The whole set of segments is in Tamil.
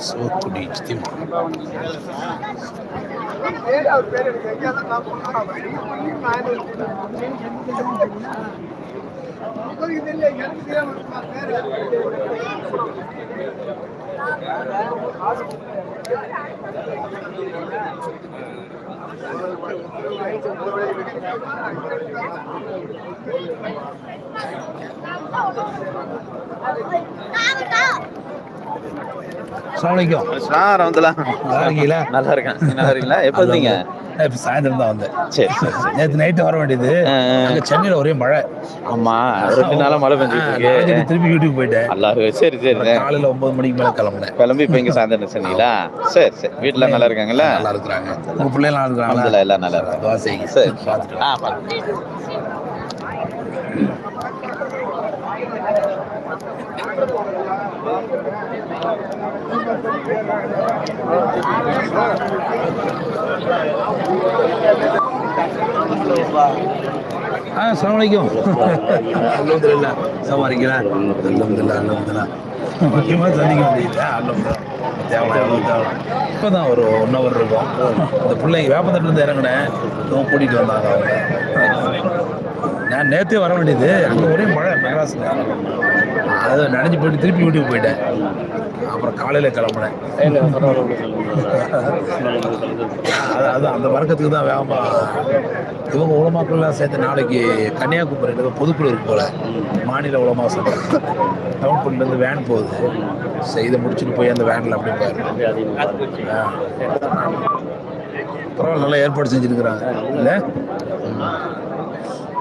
சிவக்குடி சித்திமா அஸ்ஸலாமலைக்கும் நான் நல்லா இருக்கீங்களா நல்லா இருக்கேன் நல்லா இருக்கீங்களா எப்போ வந்தீங்க? நான் இப்போ சாயந்தரம் தான் வந்தேன். சரி சரி சரி. நேற்று நைட்டு வர வேண்டியது. அங்கே சென்னையில் ஒரே மழை. ஆமா ரெண்டு நாளா மழை இருக்கு. திருப்பி வீட்டுக்கு போயிட்டேன். அல்லாஹ் சரி சரி காலையில் ஒன்பது மணிக்கு மேலே கிளம்புனேன். கிளம்பி இப்போ இங்க சாயந்தரம் சொன்னீங்களா சரி சரி. வீட்டுல நல்லா இருக்காங்கல்ல நல்லா இருக்கிறாங்க உங்கள் பிள்ளைலாம் நல்லா அல்ஹம்துலில்லாஹ் எல்லாம் நல்லா இருக்காங்க. செய்யுங்க சரி. பார்த்துட்டு ஆ பார்த்து ஆ அஸ்ஸலாமலைக்கும் அல்ஹம்துலில்லாஹ். சமாளிக்கிறா அல்ஹம்துலில்லாஹ் அல்ஹம்துலில்லாஹ். முக்கியமாக சந்திக்க முடியல அல்ஹம்துலில்லாஹ். தேவை இப்போ தான் ஒரு ஒன் ஹவர் இருக்கும். இந்த பிள்ளைங்க வேப்பத்தட்டிலேருந்து இறங்கினேன். இவங்க கூட்டிகிட்டு வந்தாங்க அவங்க. நான் நேற்றே வர வேண்டியது. அங்கே ஒரே மழை மெட்ராஸில். அது நனைஞ்சு போயிட்டு திருப்பி வீட்டுக்கு போயிட்டேன். அப்புறம் காலையில் கிளம்புனேன். அது அதான் அந்த வர்க்கத்துக்கு தான் வேகமா. இவங்க உலமாக்கள்லாம் சேர்த்து நாளைக்கு கன்னியாகுமரியில் பொதுக்குழு இருக்கு போல. மாநில உலமா டவுன் பள்ளிலேருந்து வேன் போகுது. சரி இதை முடிச்சுட்டு போய் அந்த வேனில் அப்படியே போயிடலாம் ஆ. பரவாயில்ல நல்லா ஏற்பாடு செஞ்சுருக்குறாங்க இல்லை?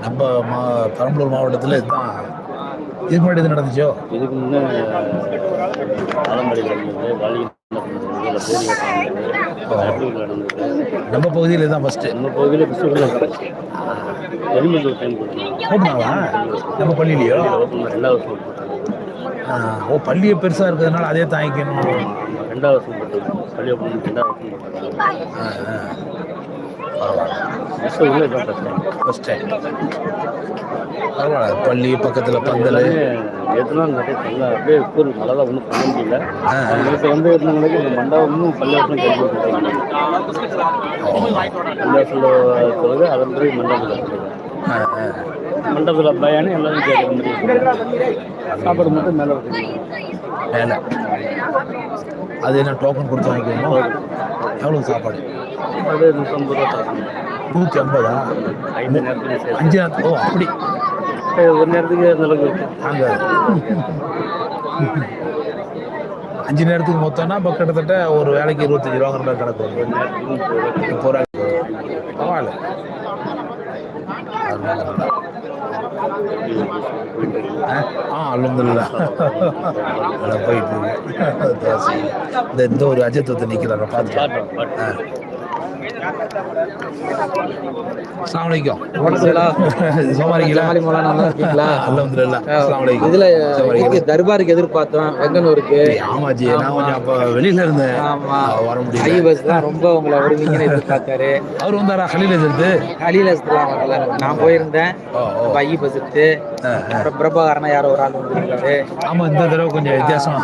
நம்ம மா பெரம்பலூர் மாவட்டத்தில் இதுதான். இதுக்கு முன்னாடி இது நடந்துச்சோ? இதுக்கு முன்னே வழி நடந்தது நம்ம பகுதியில் இதுதான் ஃபஸ்ட்டு நம்ம பகுதியில் ஹெல்மெட் ஒரு டைம் போட்டுனாவா நம்ம பள்ளியிலையோ? வருஷம் ஆ, ஓ பள்ளியை பெருசாக இருக்கிறதுனால அதே தாங்கிக்கணும் ரெண்டாவது வருஷம் போட்டாங்க. பள்ளி ரெண்டாவது வருஷம் போட்டாங்க. ஃபஸ்ட் டைம் பரவாயில்ல. பள்ளி பக்கத்தில் பந்தல். நிறைய நல்லா அப்படியே கூறு தான் ஒன்றும் பண்ண முடியல. வந்து இருந்தவங்களுக்கு இந்த மண்டபமும் கல்வி கொடுத்தாங்க பள்ளிவாசலில் சொல்லுது அதன் பிறகு மண்டபத்தில். மண்டபத்தில் பயானி எல்லாரும் மாதிரி சாப்பாடு மட்டும் மேலே மேலே அது என்ன டோக்கன் கொடுத்து வாங்கிக்கணும்? எவ்வளோ சாப்பாடு? அது நூற்றம்பது ரூபா நூற்றி ஐம்பதா? ஐந்து நேரத்துக்கு சேர்த்து அஞ்சு நாள் ஓ அப்படி. ஒரு நேரத்துக்கு அந்த அளவுக்கு அஞ்சு நேரத்துக்கு மொத்தம்னா இப்போ கிட்டத்தட்ட ஒரு வேலைக்கு இருபத்தஞ்சி ரூபாங்கிற மாதிரி கணக்கு வரும் நேரத்துக்கு முப்பது ரூபா பரவாயில்ல. ஆ நல்லா போயிட்டு. இந்த இந்த ஒரு அஜத்தத்தை நிற்கிறார பார்த்து நல்லா இருக்கீங்களா? அல்ஹம்துலில்லாஹ் இதுல? இதுக்கு தர்பாருக்கு எதிர்பார்த்தோம். வெங்கனூருக்கு ஆமாஜி நான் கொஞ்சம் அப்போ வெளியில இருந்தேன். ஆமா. வர ஐ முடியல. பஸ் தான் ரொம்ப உங்களை வருவீங்கன்னு எதிர்பார்த்தாரு. அவர் வந்தாரா? அலிலஸ்லாம் வரல நான் போயிருந்தேன். அப்ப ஐ பஸ் எடுத்து. அப்புறம் பிரபாகரனா யாரோ ஒரு ஆள் வந்துருக்காரு ஆமா இந்த தடவை கொஞ்சம் வித்தியாசம்.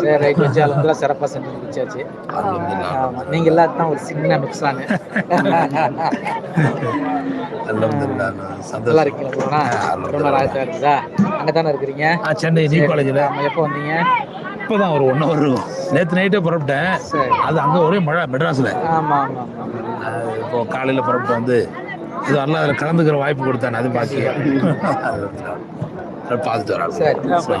சரி ரைட் வச்சு சிறப்பாக செஞ்சு முடிச்சாச்சு. நீங்க எல்லாத்தான் ஒரு சின்ன மிக்ஸ் அல்ஹம்துலில்லாஹ் நல்லா இருக்கீங்களா ரொம்ப இருக்குதா அங்கே தானே இருக்கிறீங்க? சென்னை நீ காலேஜில் எப்போ வந்தீங்க? இப்போதான் ஒரு ஒன் ஹவர் இருக்கும். நேற்று நைட்டே புறப்பட்டேன். அது அங்கே ஒரே மழை மெட்ராஸில். ஆமா ஆமா ஆமா. அது இப்போ காலையில் புறப்பட்டு வந்து இது அதில் கலந்துக்கிற வாய்ப்பு கொடுத்தானே அது பாக்கி. பார்த்துட்டு வராங்க. சரி.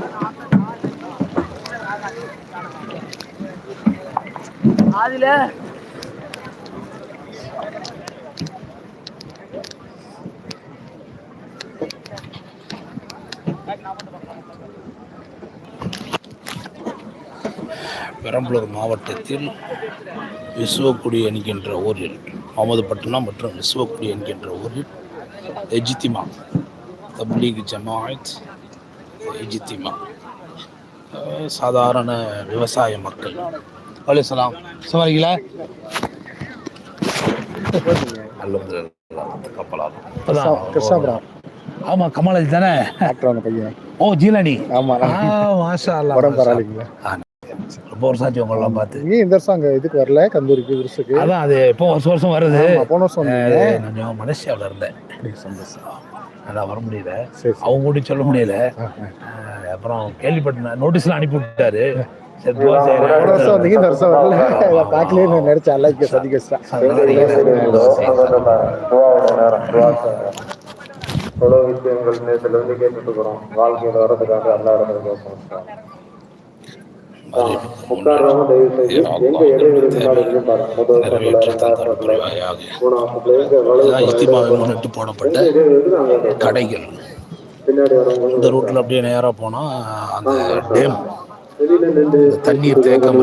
அதுல பெரம்பலூர் மாவட்டத்தில் விசுவக்குடி என்கின்ற ஊரில் மமதுப்பட்டினம் மற்றும் விசுவக்குடி என்கின்ற ஊரில் எஜித்திமா தப்லீக் ஜமாத் எஜித்திமா சாதாரண விவசாய மக்கள் அலைசலாம் சமாளிங்களா கிருஷ்ணாபுரம் ஆமாம் கமலாஜி தானே? பையன். ஓ ஜீலானி. ஆமா. ஆ மாஷா அல்லா உடம்பு பரவாயில்லைங்களா? ரொம்ப வருஷம் ஆச்சு உங்களெல்லாம் பார்த்து. நீ இந்த வருஷம் அங்க இதுக்கு வரல கந்தூரிக்கு விருசுக்கு. அதான் அது இப்போ வருஷம் வருஷம் வருது. ஆமா, போன வருஷம் கொஞ்சம் மலேசியாவில் இருந்தேன். சந்தோஷம் நல்லா வர முடியல. அவங்க கூட சொல்ல முடியல. அப்புறம் கேள்விப்பட்டேன் நோட்டீஸ்லாம் அனுப்பி விட்டாரு அல்லாஹ்க்கு சதிக்க வச்சிட்டேன் எவ்வளோ விஷயங்கள் நேரத்துல இருந்து கேட்டுட்டு இருக்கிறோம் வாழ்க்கையில வர்றதுக்காக எல்லா இடத்துல கேட்கணும் உட்கார்றவங்க தயவு செய்து எங்க இடைவெளி முன்னாடி இருந்து பாருங்க முதல் எங்க வலது இதுதான் இஸ்திமாவை முன்னிட்டு போடப்பட்ட. கடைகள் பின்னாடி வரவங்க இந்த ரூட்ல அப்படியே நேரா போனா அந்த டேம் தண்ணீர் தேக்கம்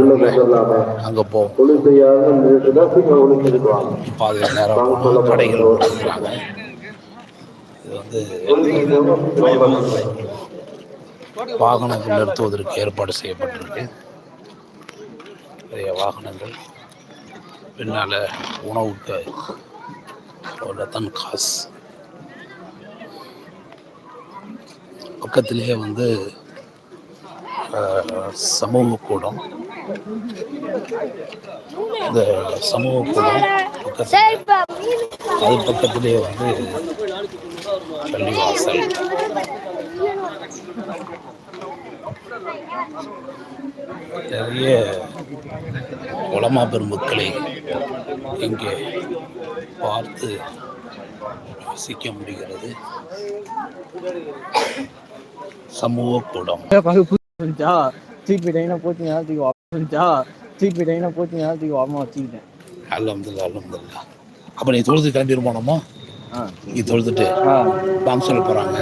அங்க போகும் ஒளி செய்யாத நின்றுட்டு சீக்கிரம் ஒளி செஞ்சுக்குவாங்க பாதையில் நேரா போனா கடைகள் போட்டுருக்காங்க இது வந்து வாகனங்கள் நிறுத்துவதற்கு ஏற்பாடு செய்யப்பட்டிருக்கு. நிறைய வாகனங்கள். பின்னால உணவுக்கு ஒரு தன் காசு. பக்கத்திலேயே வந்து சமூக கூடம் இந்த சமூக கூடம் பக்கத்தில் அது பக்கத்திலேயே வந்து பள்ளிவாசல். நிறைய உலமா பெருமக்களை இங்கே பார்த்து ரசிக்க முடிகிறது. சமூக கூடம் இருந்துச்சா திருப்பி டைனா போச்சு நேரத்துக்கு இருந்துச்சா திருப்பி டைனா போச்சு நேரத்துக்கு வரமா வச்சுக்கிட்டேன் அல்ஹம்துலில்லாஹ் அல்ஹம்துலில்லாஹ் அப்போ நீ தொழுது கிளம்பி போனோமா நீ தொழுதுட்டு பாங்க சொல்ல போகிறாங்க